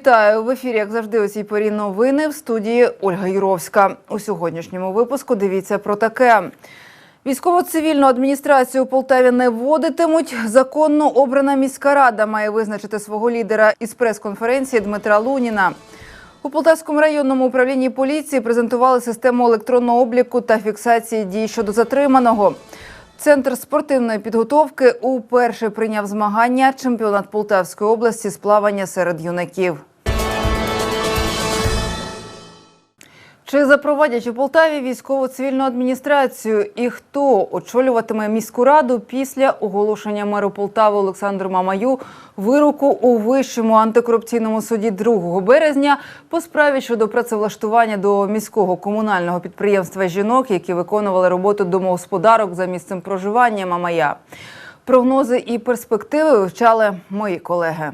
Вітаю в ефірі, як завжди, у цій порі новини в студії Ольга Юровська. У сьогоднішньому випуску дивіться про таке. Військово-цивільну адміністрацію Полтаві не вводитимуть. Законно обрана міська рада має визначити свого лідера із прес-конференції Дмитра Луніна. У Полтавському районному управлінні поліції презентували систему електронного обліку та фіксації дій щодо затриманого. Центр спортивної підготовки уперше прийняв змагання чемпіонат Полтавської області з плавання серед юнаків. Чи запровадять у Полтаві військово-цивільну адміністрацію? І хто очолюватиме міську раду після оголошення меру Полтави Олександру Мамаю вироку у вищому антикорупційному суді 2 березня по справі щодо працевлаштування до міського комунального підприємства жінок, які виконували роботу домогосподарок за місцем проживання Мамая? Прогнози і перспективи вивчали мої колеги.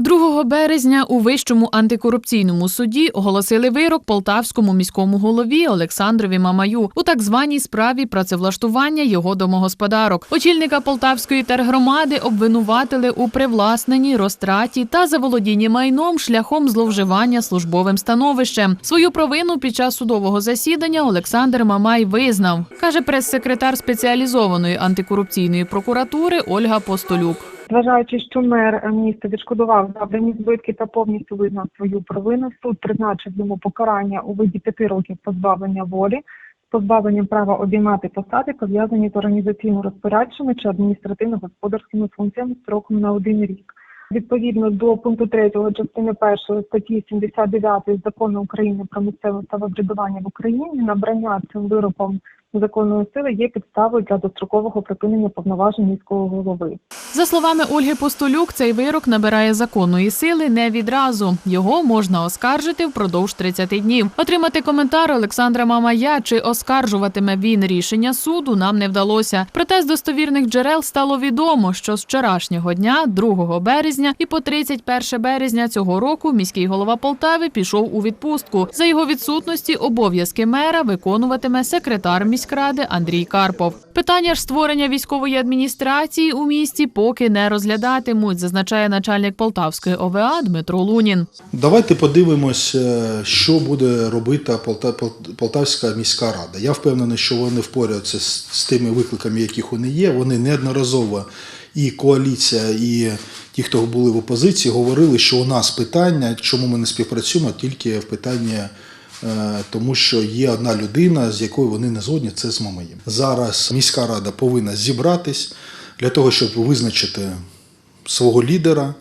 2 березня у Вищому антикорупційному суді оголосили вирок полтавському міському голові Олександрові Мамаю у так званій справі працевлаштування його домогосподарок. Очільника Полтавської тергромади обвинуватили у привласненні, розтраті та заволодінні майном шляхом зловживання службовим становищем. Свою провину під час судового засідання Олександр Мамай визнав, каже прес-секретар спеціалізованої антикорупційної прокуратури Ольга Постолюк. Зважаючи, що мер міста відшкодував завдані збитки та повністю визнав свою провину, суд призначив йому покарання у виді п'яти років позбавлення волі з позбавленням права обіймати посади, пов'язані з організаційно-розпорядчими чи адміністративно-господарськими функціями строком на один рік. Відповідно до пункту 3 частини 1 статті 79 закону України про місцеве самоврядування в Україні набрання цим вироком законної сили є підставою для дострокового припинення повноважень міського голови. За словами Ольги Постолюк, цей вирок набирає законної сили не відразу. Його можна оскаржити впродовж 30 днів. Отримати коментар Олександра Мамая чи оскаржуватиме він рішення суду нам не вдалося. Проте з достовірних джерел стало відомо, що з вчорашнього дня, 2 березня і по 31 березня цього року міський голова Полтави пішов у відпустку. За його відсутності обов'язки мера виконуватиме секретар міськради Андрій Карпов. Питання ж створення військової адміністрації у місті поки не розглядатимуть, зазначає начальник Полтавської ОВА Дмитро Лунін. Давайте подивимось, е, що буде робити Полта- Пол- Полтавська міська рада. Я впевнений, що вони впораються з, з тими викликами, яких вони є. Вони неодноразово і коаліція, і ті, хто були в опозиції, говорили, що у нас питання, чому ми не співпрацюємо, тільки в питанні. Е, Тому що є одна людина, з якою вони не згодні, це з Мамаєм. Зараз міська рада повинна зібратись для того, щоб визначити свого лідера,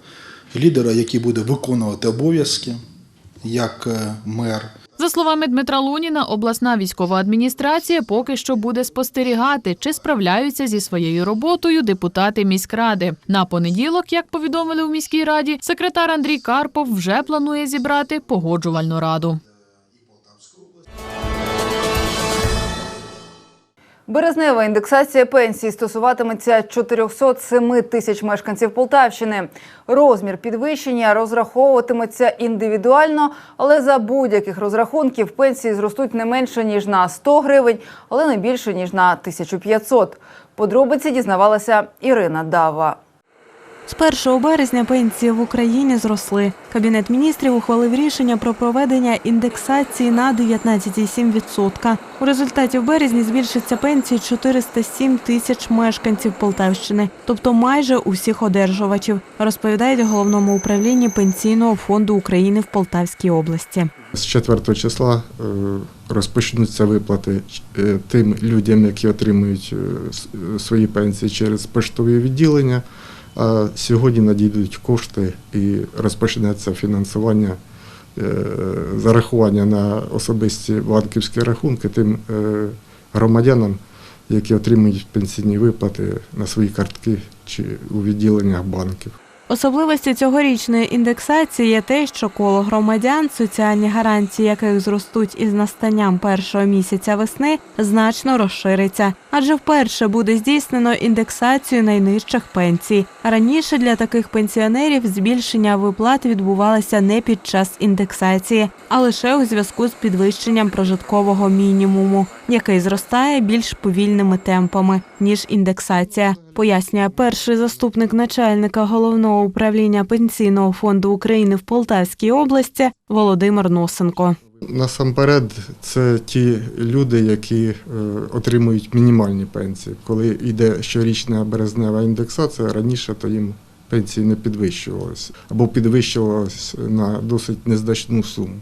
лідера, який буде виконувати обов'язки як е, мер. За словами Дмитра Луніна, обласна військова адміністрація поки що буде спостерігати, чи справляються зі своєю роботою депутати міськради. На понеділок, як повідомили у міській раді, секретар Андрій Карпов вже планує зібрати погоджувальну раду. Березнева індексація пенсії стосуватиметься 407 тисяч мешканців Полтавщини. Розмір підвищення розраховуватиметься індивідуально, але за будь-яких розрахунків пенсії зростуть не менше ніж на 100 гривень, але не більше ніж на 1500. Подробиці дізнавалася Ірина Дава. З 1 березня пенсії в Україні зросли. Кабінет міністрів ухвалив рішення про проведення індексації на 19,7%. У результаті в березні збільшиться пенсії 407 тисяч мешканців Полтавщини, тобто майже усіх одержувачів, розповідають головному управлінні пенсійного фонду України в Полтавській області. З 4 числа е, розпочнуться виплати е, тим людям, які отримують е, свої пенсії через поштові відділення. А сьогодні надійдуть кошти і розпочнеться фінансування е, зарахування на особисті банківські рахунки тим е, громадянам, які отримують пенсійні виплати на свої картки чи у відділеннях банків. Особливості цьогорічної індексації є те, що коло громадян, соціальні гарантії яких зростуть із настанням першого місяця весни, значно розшириться. Адже вперше буде здійснено індексацію найнижчих пенсій. Раніше для таких пенсіонерів збільшення виплат відбувалося не під час індексації, а лише у зв'язку з підвищенням прожиткового мінімуму. Який зростає більш повільними темпами ніж індексація, пояснює перший заступник начальника головного управління пенсійного фонду України в Полтавській області Володимир Носенко. Насамперед, це ті люди, які е, отримують мінімальні пенсії. Коли йде щорічна березнева індексація, раніше то їм пенсії не підвищувалися або підвищувалися на досить незначну суму.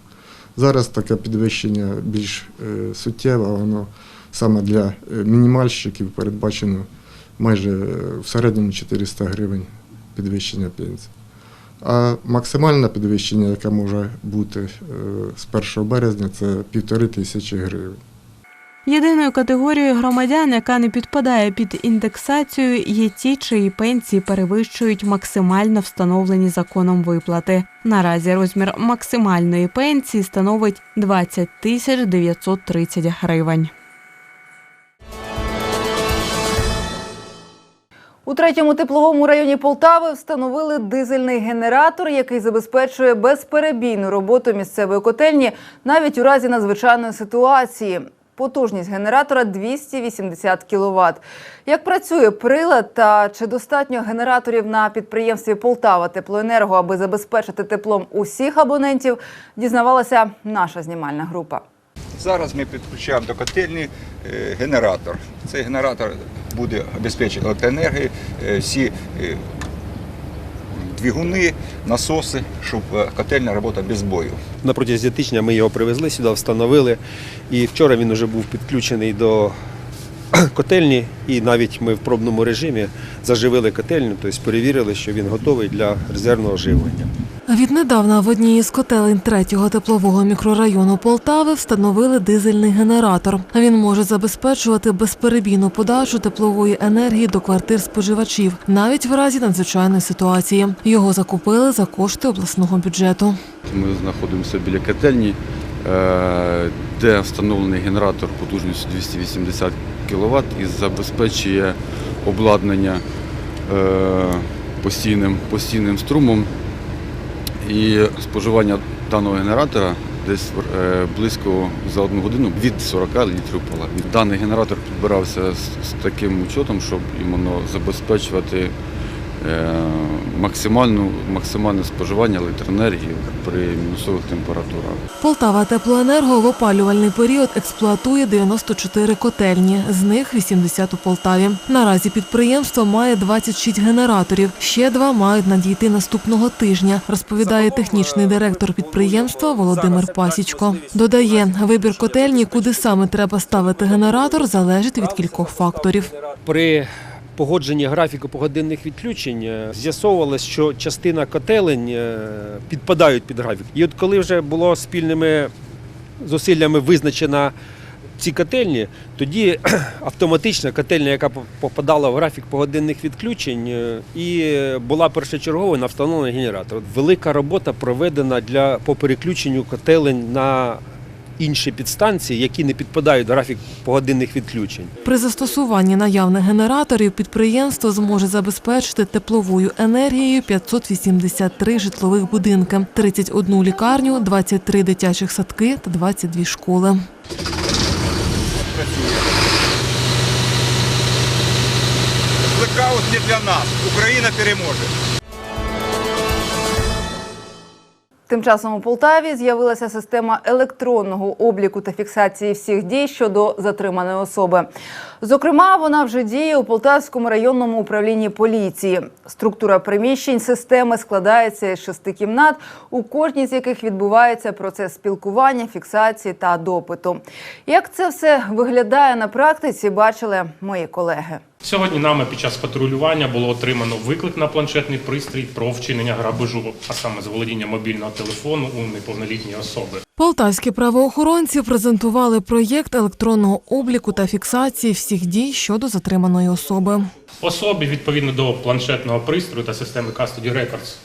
Зараз таке підвищення більш е, суттєве, воно саме для е, мінімальщиків передбачено майже е, в середньому 400 гривень підвищення пенсії. А максимальне підвищення, яке може бути з 1 березня, це півтори тисячі гривень. Єдиною категорією громадян, яка не підпадає під індексацію, є ті, чиї пенсії перевищують максимально встановлені законом виплати. Наразі розмір максимальної пенсії становить 20 тисяч 930 гривень. У третьому тепловому районі Полтави встановили дизельний генератор, який забезпечує безперебійну роботу місцевої котельні навіть у разі надзвичайної ситуації. Потужність генератора 280 кВт. Як працює прилад та чи достатньо генераторів на підприємстві Полтава Теплоенерго, аби забезпечити теплом усіх абонентів, дізнавалася наша знімальна група. Зараз ми підключаємо до котельні е, генератор. Цей генератор буде обезпечити електроенергією е, всі е, двигуни, насоси, щоб котельна котельня працювала без бою. На протязі тижня ми його привезли сюди, встановили. І вчора він вже був підключений до котельні, і навіть ми в пробному режимі заживили котельню, тобто перевірили, що він готовий для резервного живлення. Віднедавна в одній із котелень третього теплового мікрорайону Полтави встановили дизельний генератор. Він може забезпечувати безперебійну подачу теплової енергії до квартир споживачів, навіть в разі надзвичайної ситуації. Його закупили за кошти обласного бюджету. Ми знаходимося біля котельні, де встановлений генератор потужністю 280 кВт і забезпечує обладнання е, постійним, постійним струмом. І споживання даного генератора десь е, близько за одну годину від 40 літрів пала. Даний генератор підбирався з, таким учетом, щоб іменно забезпечувати е, максимальну, максимальне споживання електроенергії при мінусових температурах. Полтава Теплоенерго в опалювальний період експлуатує 94 котельні, з них 80 у Полтаві. Наразі підприємство має 26 генераторів. Ще два мають надійти наступного тижня, розповідає технічний директор підприємства Володимир Пасічко. Додає, вибір котельні, куди саме треба ставити генератор, залежить від кількох факторів. При погодженні графіку погодинних відключень е, з'ясовувалось, що частина котелень е, підпадають під графік. І от коли вже було спільними зусиллями визначена ці котельні, тоді автоматично котельня, яка попадала в графік погодинних відключень, е, і була першочерговою на встановлений генератор. Велика робота проведена для по переключенню котелень на інші підстанції, які не підпадають в графік погодинних відключень. При застосуванні наявних генераторів підприємство зможе забезпечити тепловою енергією 583 житлових будинки, 31 лікарню, 23 дитячих садки та 22 школи. Блекаут не для нас. Україна переможе. Тим часом у Полтаві з'явилася система електронного обліку та фіксації всіх дій щодо затриманої особи. Зокрема, вона вже діє у Полтавському районному управлінні поліції. Структура приміщень системи складається із шести кімнат, у кожній з яких відбувається процес спілкування, фіксації та допиту. Як це все виглядає на практиці, бачили мої колеги. Сьогодні нами під час патрулювання було отримано виклик на планшетний пристрій про вчинення грабежу, а саме з володіння мобільного телефону у неповнолітньої особи. Полтавські правоохоронці презентували проєкт електронного обліку та фіксації всіх дій щодо затриманої особи. Особі відповідно до планшетного пристрою та системи Custody Records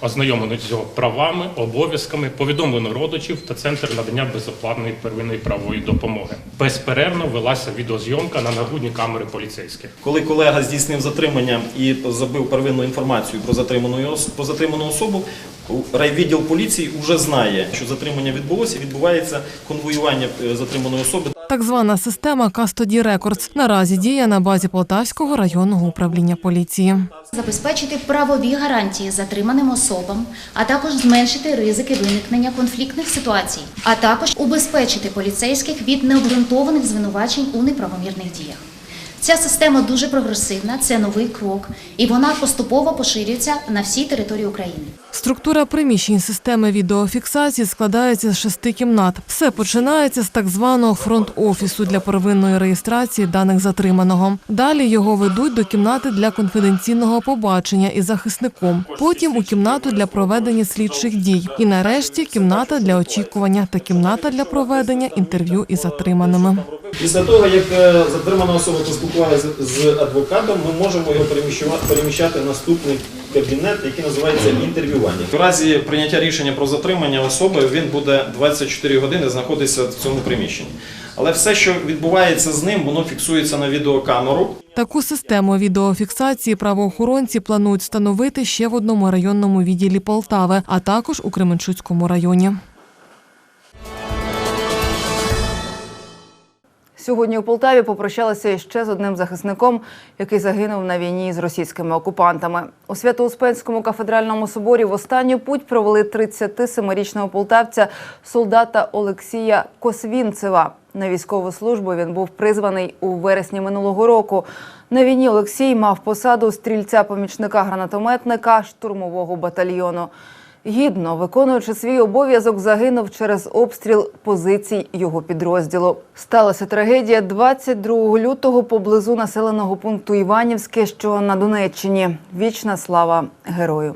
ознайомлено з його правами, обов'язками, повідомлено родичів та центр надання безоплатної первинної правової допомоги. Безперервно велася відеозйомка на нагрудні камери поліцейських. Коли колега здійснив затримання і забив первинну інформацію про затриману, про затриману особу, райвідділ поліції вже знає, що затримання відбулося, відбувається конвоювання е, затриманої особи. Так звана система Custody Records наразі діє на базі Полтавського районного управління поліції. забезпечити правові гарантії затриманим особам, а також зменшити ризики виникнення конфліктних ситуацій, а також убезпечити поліцейських від необґрунтованих звинувачень у неправомірних діях. Ця система дуже прогресивна, це новий крок, і вона поступово поширюється на всій території України. Структура приміщень системи відеофіксації складається з шести кімнат. Все починається з так званого фронт-офісу для первинної реєстрації даних затриманого. Далі його ведуть до кімнати для конфіденційного побачення із захисником. Потім у кімнату для проведення слідчих дій. І нарешті кімната для очікування та кімната для проведення інтерв'ю із затриманими. Після того, як е, затримана особа поспілкувалася з адвокатом, ми можемо його переміщати в наступний кабінет, який називається інтерв'ювання. В разі прийняття рішення про затримання особи він буде 24 години знаходитися в цьому приміщенні. Але все, що відбувається з ним, воно фіксується на відеокамеру. Таку систему відеофіксації правоохоронці планують встановити ще в одному районному відділі Полтави, а також у Кременчуцькому районі. Сьогодні у Полтаві попрощалися іще з одним захисником, який загинув на війні з російськими окупантами. У Свято-Успенському кафедральному соборі в останню путь провели 37-річного полтавця солдата Олексія Косвінцева. На військову службу він був призваний у вересні минулого року. На війні Олексій мав посаду стрільця-помічника гранатометника штурмового батальйону. Гідно виконуючи свій обов'язок, загинув через обстріл позицій його підрозділу. Сталася трагедія 22 лютого поблизу населеного пункту Іванівське, що на Донеччині. Вічна слава герою.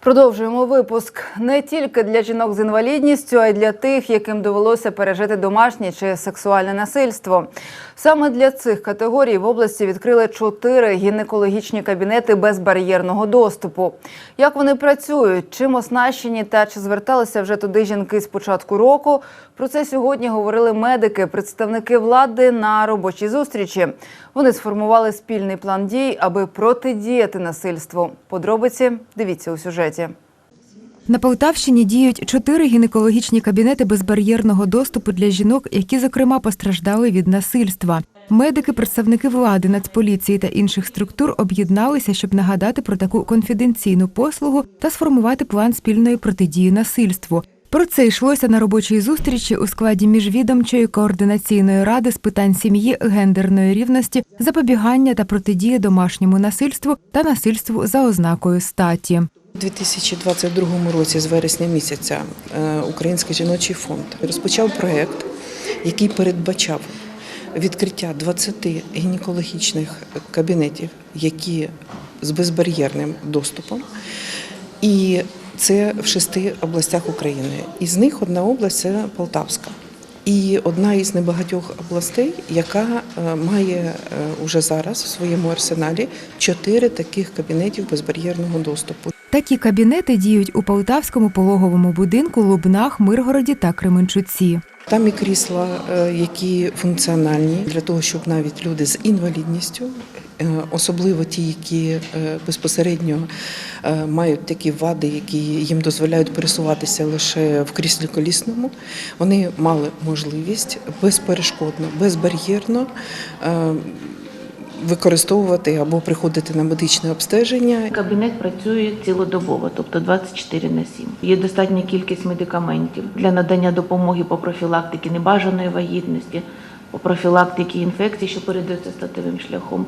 Продовжуємо випуск не тільки для жінок з інвалідністю, а й для тих, яким довелося пережити домашнє чи сексуальне насильство. Саме для цих категорій в області відкрили чотири гінекологічні кабінети безбар'єрного доступу. Як вони працюють, чим оснащені та чи зверталися вже туди жінки з початку року? Про це сьогодні говорили медики, представники влади на робочій зустрічі. Вони сформували спільний план дій, аби протидіяти насильству. Подробиці дивіться у сюжеті. На Полтавщині діють чотири гінекологічні кабінети безбар'єрного доступу для жінок, які, зокрема, постраждали від насильства. Медики, представники влади, нацполіції та інших структур об'єдналися, щоб нагадати про таку конфіденційну послугу та сформувати план спільної протидії насильству. Про це йшлося на робочій зустрічі у складі міжвідомчої координаційної ради з питань сім'ї, гендерної рівності, запобігання та протидії домашньому насильству та насильству за ознакою статі. У 2022 році, з вересня місяця, е, Український жіночий фонд розпочав проєкт, який передбачав відкриття 20 гінекологічних кабінетів, які з безбар'єрним доступом. І це в шести областях України. Із них одна область це Полтавська. І одна із небагатьох областей, яка е, має е, уже зараз в своєму арсеналі чотири таких кабінетів безбар'єрного доступу. Такі кабінети діють у Полтавському пологовому будинку, Лубнах, Миргороді та Кременчуці. Там і крісла, е, які функціональні для того, щоб навіть люди з інвалідністю, е, особливо ті, які е, безпосередньо мають такі вади, які їм дозволяють пересуватися лише в кріслі колісному, вони мали можливість безперешкодно, безбар'єрно використовувати або приходити на медичне обстеження. Кабінет працює цілодобово, тобто 24 на 7. Є достатня кількість медикаментів для надання допомоги по профілактиці небажаної вагітності, по профілактиці інфекцій, що передаються статевим шляхом.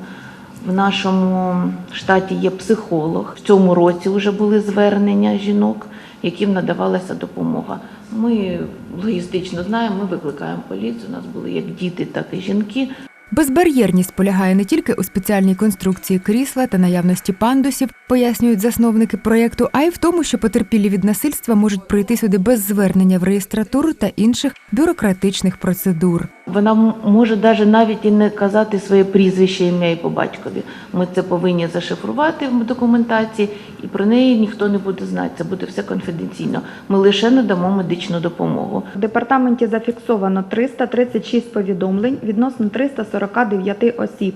В нашому штаті є психолог. В цьому році вже були звернення жінок, яким надавалася допомога. Ми логістично знаємо, ми викликаємо поліцію. У нас були як діти, так і жінки. Безбар'єрність полягає не тільки у спеціальній конструкції крісла та наявності пандусів, пояснюють засновники проєкту, а й в тому, що потерпілі від насильства можуть прийти сюди без звернення в реєстратуру та інших бюрократичних процедур. Вона може даже навіть і не казати своє прізвище, ім'я і по батькові. Ми це повинні зашифрувати в документації, і про неї ніхто не буде знати. Це буде все конфіденційно. Ми лише надамо медичну допомогу. В департаменті зафіксовано 336 повідомлень відносно 349 осіб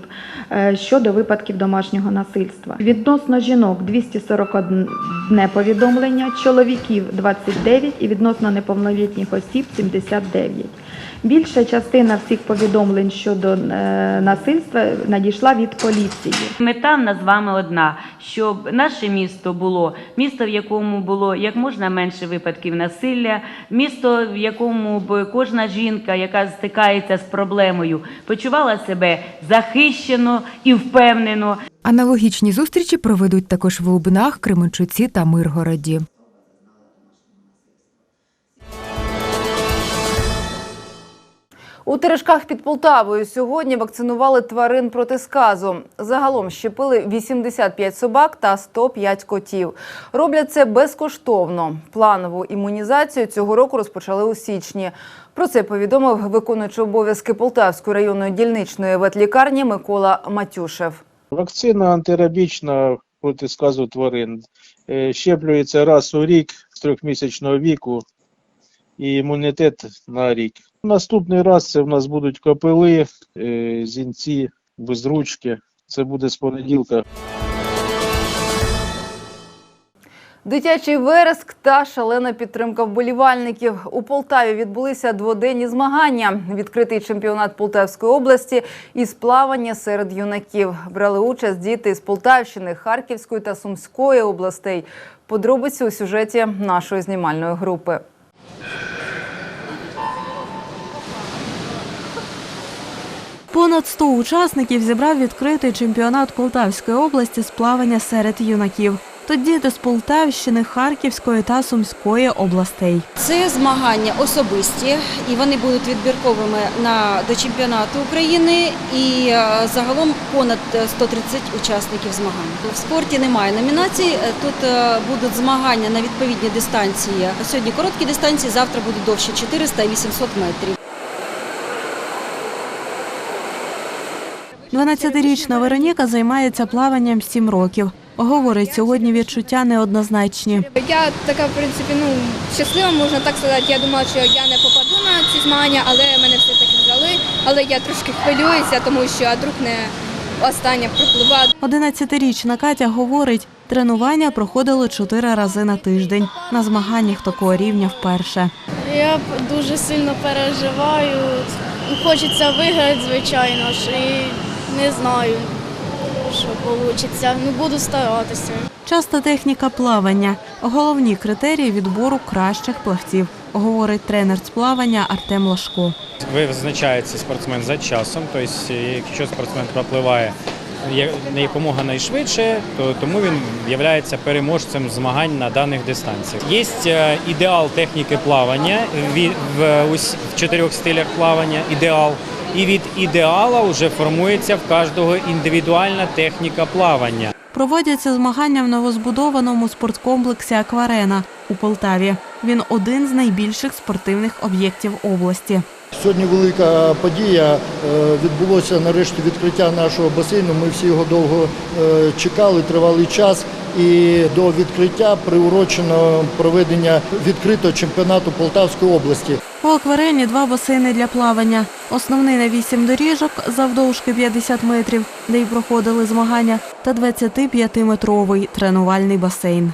е, щодо випадків домашнього насильства. Відносно жінок 241 повідомлення, чоловіків 29 і відносно неповнолітніх осіб 79. Більша частина всіх повідомлень щодо е, насильства надійшла від поліції. Мета в нас з вами одна, щоб наше місто було місто, в якому було як можна менше випадків насилля, місто, в якому б кожна жінка, яка стикається з проблемою, почувала себе захищено і впевнено. Аналогічні зустрічі проведуть також в Лубнах, Кременчуці та Миргороді. У Терешках під Полтавою сьогодні вакцинували тварин проти сказу. Загалом щепили 85 собак та 105 котів. Роблять це безкоштовно. Планову імунізацію цього року розпочали у січні. Про це повідомив виконуючий обов'язки Полтавської районної дільничної ветлікарні Микола Матюшев. Вакцина антирабічна проти сказу тварин е, щеплюється раз у рік з трьохмісячного віку і імунітет на рік. Наступний раз це в нас будуть копили, е, зінці, безручки. Це буде з понеділка. Дитячий вереск та шалена підтримка вболівальників. У Полтаві відбулися дводенні змагання. Відкритий чемпіонат Полтавської області із плавання серед юнаків. Брали участь діти з Полтавщини, Харківської та Сумської областей. Подробиці у сюжеті нашої знімальної групи. Понад 100 учасників зібрав відкритий чемпіонат Полтавської області з плавання серед юнаків. Тут діти з Полтавщини, Харківської та Сумської областей. Це змагання особисті, і вони будуть відбірковими на до чемпіонату України. І е, загалом понад 130 учасників змагань. В спорті немає номінацій. Е, Тут е, будуть змагання на відповідні дистанції. Сьогодні короткі дистанції, завтра будуть довші 400 і 800 метрів. 12-річна Вероніка займається плаванням 7 років. Говорить, сьогодні відчуття неоднозначні. Я така, в принципі, ну щаслива, можна так сказати. Я думала, що я не попаду на ці змагання, але мене все таки взяли. Але я трошки хвилююся, тому що а друг не остання приплива. 11-річна Катя говорить, тренування проходили 4 рази на тиждень. На змаганнях такого рівня вперше. Я дуже сильно переживаю. Хочеться виграти, звичайно ж, і не знаю, що вийде. Ну, буду старатися. Часто техніка плавання головні критерії відбору кращих плавців, говорить тренер з плавання Артем Лашко. Визначається спортсмен за часом, тобто якщо спортсмен пропливає я- якомога найшвидше, то тому він є переможцем змагань на даних дистанціях. Є е, ідеал техніки плавання в чотирьох стилях плавання. Ідеал. І від ідеала вже формується в кожного індивідуальна техніка плавання. Проводяться змагання в новозбудованому спорткомплексі Акварена у Полтаві. Він один з найбільших спортивних об'єктів області. Сьогодні велика подія. Е, Відбулося нарешті відкриття нашого басейну. Ми всі його довго е, чекали, тривалий час. І до відкриття приурочено проведення відкритого чемпіонату Полтавської області. У акварені два басейни для плавання. Основний на 8 доріжок завдовжки 50 метрів, де й проходили змагання, та 25-метровий тренувальний басейн.